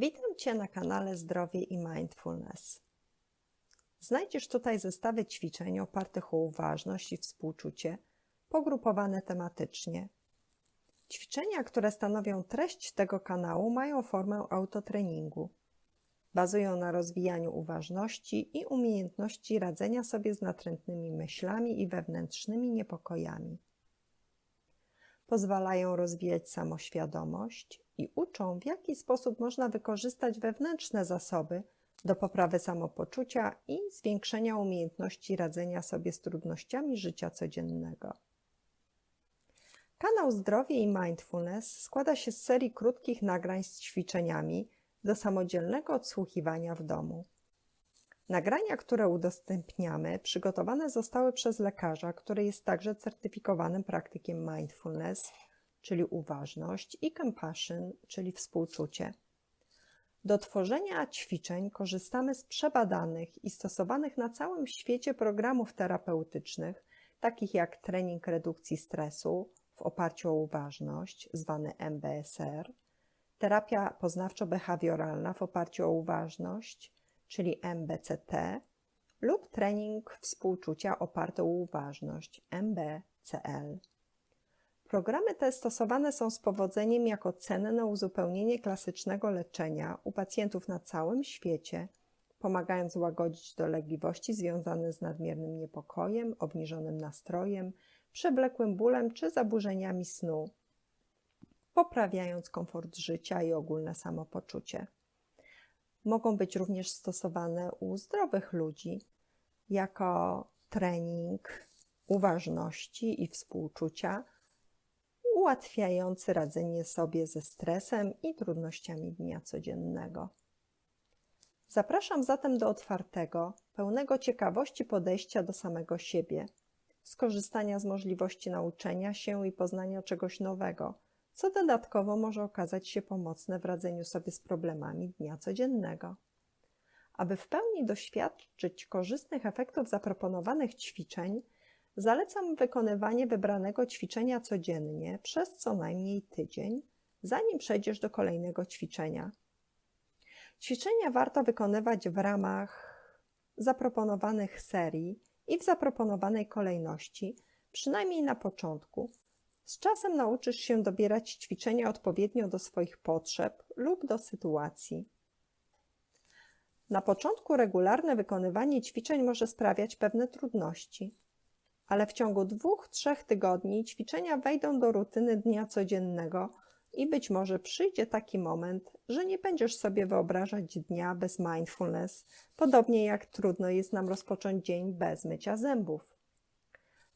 Witam Cię na kanale Zdrowie i Mindfulness. Znajdziesz tutaj zestawy ćwiczeń opartych o uważność i współczucie, pogrupowane tematycznie. Ćwiczenia, które stanowią treść tego kanału, mają formę autotreningu. Bazują na rozwijaniu uważności i umiejętności radzenia sobie z natrętnymi myślami i wewnętrznymi niepokojami pozwalają rozwijać samoświadomość i uczą, w jaki sposób można wykorzystać wewnętrzne zasoby do poprawy samopoczucia i zwiększenia umiejętności radzenia sobie z trudnościami życia codziennego. Kanał Zdrowie i Mindfulness składa się z serii krótkich nagrań z ćwiczeniami do samodzielnego odsłuchiwania w domu. Nagrania, które udostępniamy, przygotowane zostały przez lekarza, który jest także certyfikowanym praktykiem mindfulness, czyli uważność, i compassion, czyli współczucie. Do tworzenia ćwiczeń korzystamy z przebadanych i stosowanych na całym świecie programów terapeutycznych, takich jak trening redukcji stresu w oparciu o uważność, zwany MBSR, terapia poznawczo-behawioralna w oparciu o uważność, czyli MBCT, lub trening współczucia oparty o uważność MBCL. Programy te stosowane są z powodzeniem jako cenne uzupełnienie klasycznego leczenia u pacjentów na całym świecie, pomagając łagodzić dolegliwości związane z nadmiernym niepokojem, obniżonym nastrojem, przewlekłym bólem czy zaburzeniami snu, poprawiając komfort życia i ogólne samopoczucie. Mogą być również stosowane u zdrowych ludzi jako trening uważności i współczucia, ułatwiający radzenie sobie ze stresem i trudnościami dnia codziennego. Zapraszam zatem do otwartego, pełnego ciekawości podejścia do samego siebie, skorzystania z możliwości nauczenia się i poznania czegoś nowego co dodatkowo może okazać się pomocne w radzeniu sobie z problemami dnia codziennego. Aby w pełni doświadczyć korzystnych efektów zaproponowanych ćwiczeń, zalecam wykonywanie wybranego ćwiczenia codziennie przez co najmniej tydzień, zanim przejdziesz do kolejnego ćwiczenia. Ćwiczenia warto wykonywać w ramach zaproponowanych serii i w zaproponowanej kolejności, przynajmniej na początku, z czasem nauczysz się dobierać ćwiczenia odpowiednio do swoich potrzeb lub do sytuacji. Na początku regularne wykonywanie ćwiczeń może sprawiać pewne trudności, ale w ciągu dwóch, trzech tygodni ćwiczenia wejdą do rutyny dnia codziennego i być może przyjdzie taki moment, że nie będziesz sobie wyobrażać dnia bez mindfulness, podobnie jak trudno jest nam rozpocząć dzień bez mycia zębów.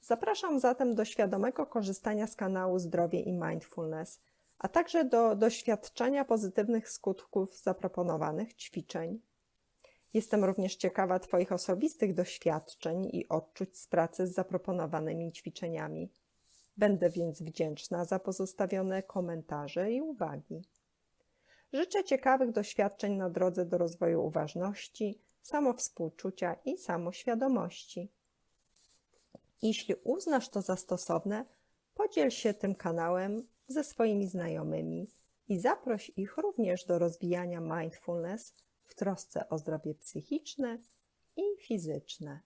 Zapraszam zatem do świadomego korzystania z kanału Zdrowie i Mindfulness, a także do doświadczenia pozytywnych skutków zaproponowanych ćwiczeń. Jestem również ciekawa Twoich osobistych doświadczeń i odczuć z pracy z zaproponowanymi ćwiczeniami. Będę więc wdzięczna za pozostawione komentarze i uwagi. Życzę ciekawych doświadczeń na drodze do rozwoju uważności, samowspółczucia i samoświadomości. Jeśli uznasz to za stosowne, podziel się tym kanałem ze swoimi znajomymi i zaproś ich również do rozwijania mindfulness w trosce o zdrowie psychiczne i fizyczne.